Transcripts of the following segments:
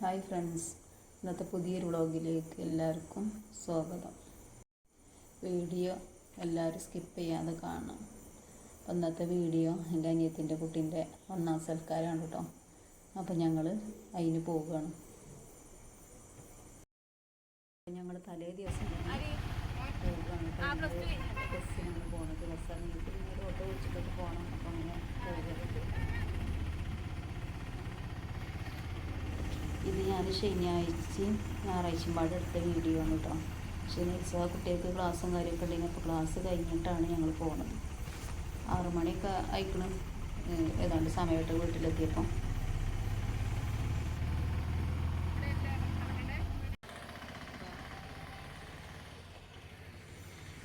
Hi friends ഇന്നത്തെ പുതിയൊരു വ്ളോഗിലേക്ക് എല്ലാവർക്കും സ്വാഗതം. വീഡിയോ എല്ലാവരും സ്കിപ്പ് ചെയ്യാതെ കാണണം. അപ്പം ഇന്നത്തെ വീഡിയോ എന്റെ അനിയത്തിന്റെ കുട്ടീന്റെ ഒന്നാം സൽക്കാരമാണ് കേട്ടോ. അപ്പം ഞങ്ങൾ അതിന് പോവുകയാണ്. ഞങ്ങൾ തലേ ദിവസം പോവുകയാണ്. ബസ്സിനാണ് പോകുന്നത് ബസ് ഇറങ്ങിയിട്ട് പിന്നെ ഒരു ഓട്ടോ വിളിച്ചിട്ടൊക്കെ പോകണം അപ്പം അങ്ങനെ പോകുന്നത് ഇത് ഞാൻ ശനിയാഴ്ചയും ഞായറാഴ്ചയും പാടെ എടുത്ത വീഡിയോ ആണ് കേട്ടോ ശനിയാഴ്ച കുട്ടികൾക്ക് ക്ലാസ്സും കാര്യമൊക്കെ ഉണ്ടെങ്കിൽ അപ്പോൾ ക്ലാസ് കഴിഞ്ഞിട്ടാണ് ഞങ്ങൾ പോകുന്നത് ആറു മണിയൊക്കെ അയക്കണം ഏതാണ്ട് സമയമായിട്ട് വീട്ടിലെത്തിയപ്പോൾ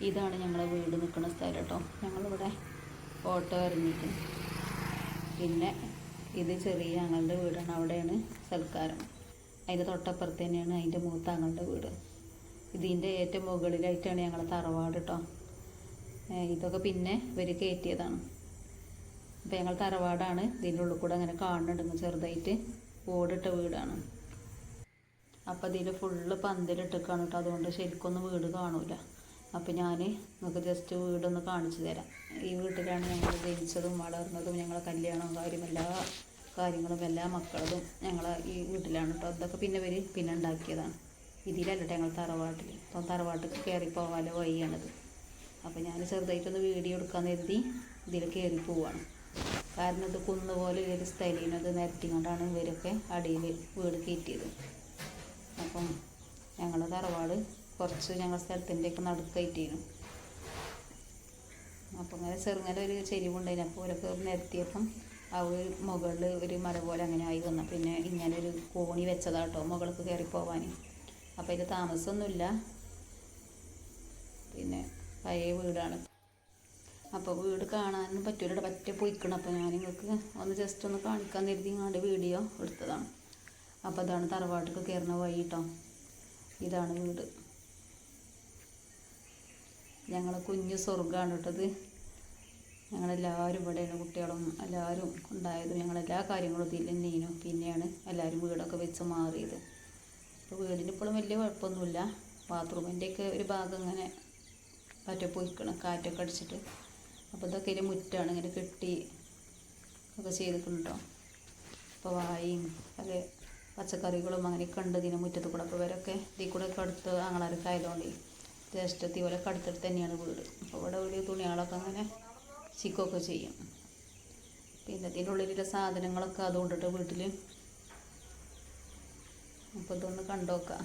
ഇതാണ് ഞങ്ങളെ വീട് നിൽക്കുന്ന സ്ഥലം കേട്ടോ ഞങ്ങളിവിടെ ഓട്ടോ ഇറങ്ങിയിട്ട് പിന്നെ ഇത് ചെറിയ ഞങ്ങളുടെ വീടാണ്. അവിടെയാണ് സൽക്കാരം. അതിന്റെ തൊട്ടപ്പുറത്ത് തന്നെയാണ് അതിന്റെ മൂത്ത ഞങ്ങളുടെ വീട്. ഇതിന്റെ ഏറ്റവും മുകളിലായിട്ടാണ് ഞങ്ങളെ തറവാട് കേട്ടോ ഇതൊക്കെ പിന്നെ ഇവർ കയറ്റിയതാണ്. അപ്പോൾ ഞങ്ങൾ തറവാടാണ്. ഇതിന്റെ ഉള്ളിൽ കൂടെ അങ്ങനെ കാണുന്നുണ്ടെങ്കിൽ ചെറുതായിട്ട് ഓടിട്ട വീടാണ്. അപ്പോൾ ഇതിൽ ഫുള്ള് പന്തലിട്ടേക്കാണ് കേട്ടോ അതുകൊണ്ട് ശരിക്കൊന്നും വീട് കാണൂല. അപ്പോൾ ഞാൻ നിങ്ങൾക്ക് ജസ്റ്റ് വീടൊന്ന് കാണിച്ചു തരാം. ഈ വീട്ടിലാണ് ഞങ്ങൾ ജനിച്ചതും വളർന്നതും ഞങ്ങളെ കല്യാണവും കാര്യം എല്ലാ കാര്യങ്ങളും എല്ലാ മക്കളതും ഞങ്ങളെ ഈ വീട്ടിലാണ് കേട്ടോ അതൊക്കെ പിന്നെ ഇവർ പിന്നെ ഉണ്ടാക്കിയതാണ്. ഇതിലല്ല ഞങ്ങൾ തറവാട്ടിൽ അപ്പം തറവാട്ടിൽ കയറി പോകാനുള്ള വഴിയാണിത്. അപ്പോൾ ഞാൻ ചെറുതായിട്ടൊന്ന് വീഡിയോ എടുക്കാൻ കരുതി ഇതിൽ കയറി പോവാണ്. കാരണം ഇത് കുന്നുപോലെ ഒരു സ്ഥലീനത് അത് നിരത്തിക്കൊണ്ടാണ് ഇവരൊക്കെ അടിയിൽ വീട് കയറ്റിയത്. അപ്പം ഞങ്ങളുടെ തറവാട് കുറച്ച് ഞങ്ങൾ സ്ഥലത്തിന്റെയൊക്കെ നടുക്കായിട്ടായിരുന്നു അപ്പം അങ്ങനെ ചെറുങ്ങനെ ഒരു ചെരിവുണ്ടായിരുന്നു അപ്പോൾ ഓരൊക്കെ നിരത്തിയപ്പം ഒരു മുകളിൽ ഒരു മര പോലെ അങ്ങനെ ആയി വന്നു. പിന്നെ ഇങ്ങനെ ഒരു കോണി വെച്ചതാട്ടോ മുകൾക്ക് കയറി പോവാൻ അപ്പോൾ ഇത് താമസമൊന്നുമില്ല പിന്നെ പഴയ വീടാണ്. അപ്പോൾ വീട് കാണാനും പറ്റൂല പറ്റ പൊയ്ക്കണം. അപ്പോൾ ഞാൻ നിങ്ങൾക്ക് ഒന്ന് ജസ്റ്റ് ഒന്ന് കാണിക്കാൻ കരുതി ഇങ്ങാണ്ട് വീഡിയോ എടുത്തതാണ്. അപ്പോൾ അതാണ് തറവാട്ടിക്ക് കയറുന്ന വഴി കേട്ടോ ഇതാണ് വീട്. ഞങ്ങളെ കുഞ്ഞ് സ്വർഗമാണ് കേട്ടത് ഞങ്ങളെല്ലാവരും ഇവിടെയാണ് കുട്ടികളും എല്ലാവരും ഉണ്ടായതും. ഞങ്ങളെല്ലാ കാര്യങ്ങളും ഇതിൽ പിന്നെയാണ് എല്ലാവരും വീടൊക്കെ വെച്ച് മാറിയത്. അപ്പോൾ വീടിന് ഇപ്പോഴും വലിയ കുഴപ്പമൊന്നുമില്ല. ബാത്റൂമിന്റെയൊക്കെ ഒരു ഭാഗം ഇങ്ങനെ പറ്റ പൊയ്ക്കണം കാറ്റൊക്കെ അടിച്ചിട്ട്. അപ്പോൾ ഇതൊക്കെ ഇതിന്റെ മുറ്റാണ് ഇങ്ങനെ കെട്ടി ഒക്കെ ചെയ്തിട്ടുണ്ടോ അപ്പോൾ വായും പല പച്ചക്കറികളും അങ്ങനെയൊക്കെ ഉണ്ട് ഇതിന് മുറ്റത്ത് കൂടെ. അപ്പോൾ ഇവരൊക്കെ ഇതിൽ കൂടെ ഒക്കെ അടുത്ത് ആങ്ങളാരൊക്കെ ആയതുകൊണ്ട് ജ്യേഷ്ഠത്തി പോലെ അടുത്തടുത്ത് തന്നെയാണ് വീട്. അപ്പോൾ ഇവിടെ വലിയ തുണികളൊക്കെ അങ്ങനെ ചിക്കൊക്കെ ചെയ്യും. പിന്നെ ഇതിന്റെ ഉള്ളിലുള്ള സാധനങ്ങളൊക്കെ അതുകൊണ്ടിട്ട് വീട്ടിൽ അപ്പോൾ ഇതൊന്ന് കണ്ടോക്കാം.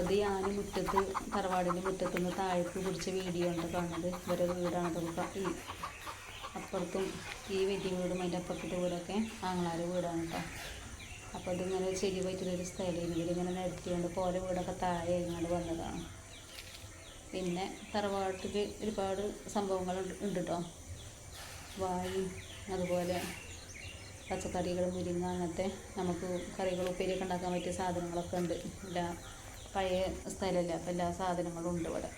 അപ്പോൾ ഞാൻ മുറ്റത്ത് തറവാടിന്റെ മുറ്റത്ത് നിന്ന് താഴേക്ക് പിടിച്ച വീഡിയോ ഉണ്ട് കാണുന്നത് ഇവരെ വീടാണ്. ഈ അപ്പുറത്തും ഈ വലിയ വീടും അതിന്റെ അപ്പുറത്തെ വീടൊക്കെ ആങ്ങളാരെ വീടാണ് കേട്ടോ അപ്പോൾ ഇതിങ്ങനെ ചെടി പറ്റുന്നൊരു സ്ഥലം ഇവരിങ്ങനെ നിരത്തിക്കൊണ്ട് പോലെ വീടൊക്കെ താഴെ ഇങ്ങോട്ട് വന്നതാണ്. പിന്നെ തറവാട്ടിൽ ഒരുപാട് സംഭവങ്ങൾ ഉണ്ട് കേട്ടോ വായും അതുപോലെ പച്ചക്കറികൾ മുരിങ്ങ അങ്ങനത്തെ നമുക്ക് കറികൾ ഉപ്പേരിയൊക്കെ ഉണ്ടാക്കാൻ പറ്റിയ സാധനങ്ങളൊക്കെ ഉണ്ട്. എല്ലാം പഴയ സ്ഥലമല്ലേ അപ്പോൾ എല്ലാ സാധനങ്ങളും ഉണ്ട് ഇവിടെ.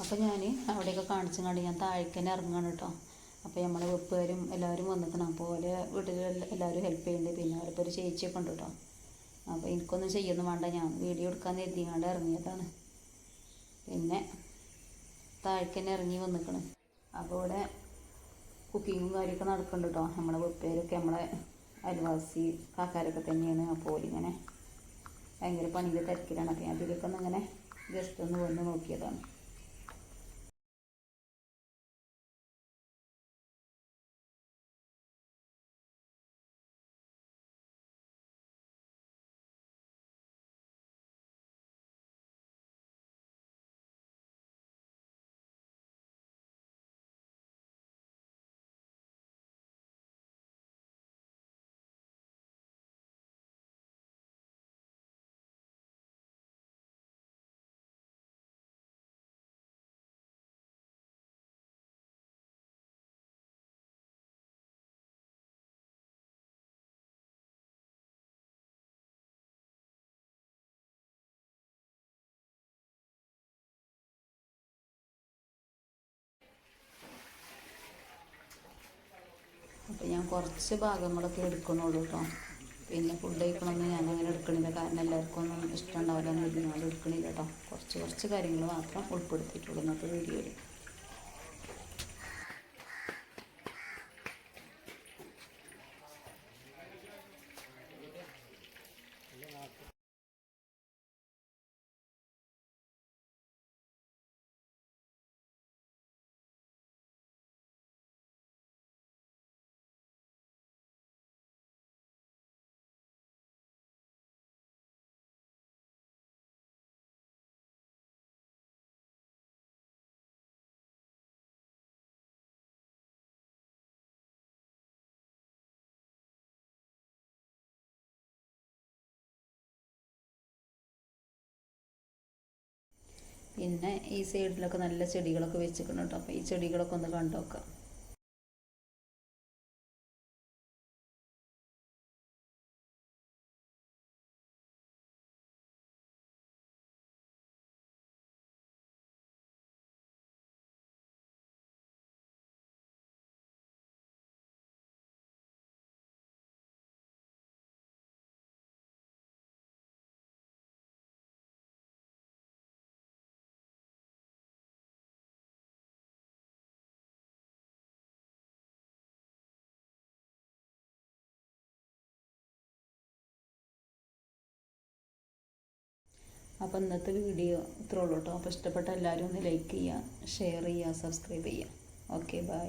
അപ്പോൾ ഞാൻ അവിടെയൊക്കെ കാണിച്ചും കണ്ട് ഞാൻ താഴേക്ക് തന്നെ ഇറങ്ങുകയാണ് കേട്ടോ. അപ്പോൾ നമ്മളെ വെപ്പുകാരും എല്ലാവരും വന്നിട്ടുണ്ട് അപ്പോൾ ഓലെ വീട്ടിൽ എല്ലാവരും ഹെൽപ്പ് ചെയ്യുന്നുണ്ട്. പിന്നെ അവരിപ്പോൾ ഒരു ചേച്ചിയൊക്കെ ഉണ്ട് കേട്ടോ. അപ്പോൾ എനിക്കൊന്നും ചെയ്യൊന്നും വേണ്ട. ഞാൻ വീഡിയോ എടുക്കാൻ എത്തിങ്ങാണ്ട് ഇറങ്ങിയതാണ്. പിന്നെ താഴേക്ക് തന്നെ ഇറങ്ങി വന്നിക്കണം. അപ്പോൾ ഇവിടെ കുക്കിങ്ങും കാര്യമൊക്കെ നടക്കുന്നുണ്ട് കേട്ടോ. നമ്മളെ വെപ്പേരൊക്കെ നമ്മളെ അയൽവാസി കാക്കാരൊക്കെ തന്നെയാണ്. അപ്പോൾ ഇങ്ങനെ ഭയങ്കര പണിയുടെ തിരക്കിലാണ്. അപ്പോൾ ഞാൻ അതിലേക്കൊന്നും അങ്ങനെ ജസ്റ്റ് ഒന്ന് വന്ന് നോക്കിയതാണ്. അപ്പോൾ ഞാൻ കുറച്ച് ഭാഗങ്ങളൊക്കെ എടുക്കണുള്ളൂ കേട്ടോ പിന്നെ ഫുഡ് കഴിക്കണമെന്ന് ഞാൻ അങ്ങനെ എടുക്കണില്ല. കാരണം എല്ലാവർക്കും ഒന്നും ഇഷ്ടമുണ്ടാവില്ല എന്ന് ഞാൻ എടുക്കണില്ല കേട്ടോ കുറച്ച് കുറച്ച് കാര്യങ്ങൾ മാത്രം ഉൾപ്പെടുത്തിയിട്ടുള്ളൂ ഇന്നത്തെ വീഡിയോയിൽ പിന്നെ ഈ സൈഡിലൊക്കെ നല്ല ചെടികളൊക്കെ വെച്ചിട്ടുണ്ട് കേട്ടോ. അപ്പോൾ ഈ ചെടികളൊക്കെ ഒന്ന് കണ്ടു നോക്കാം അപ്പോൾ ഇന്നത്തെ വീഡിയോ ഇത്രയുള്ളൂ കേട്ടോ. അപ്പോൾ ഇഷ്ടപ്പെട്ട എല്ലാവരും ഒന്ന് ലൈക്ക് ചെയ്യുക ഷെയർ ചെയ്യുക സബ്സ്ക്രൈബ് ചെയ്യുക. Okay bye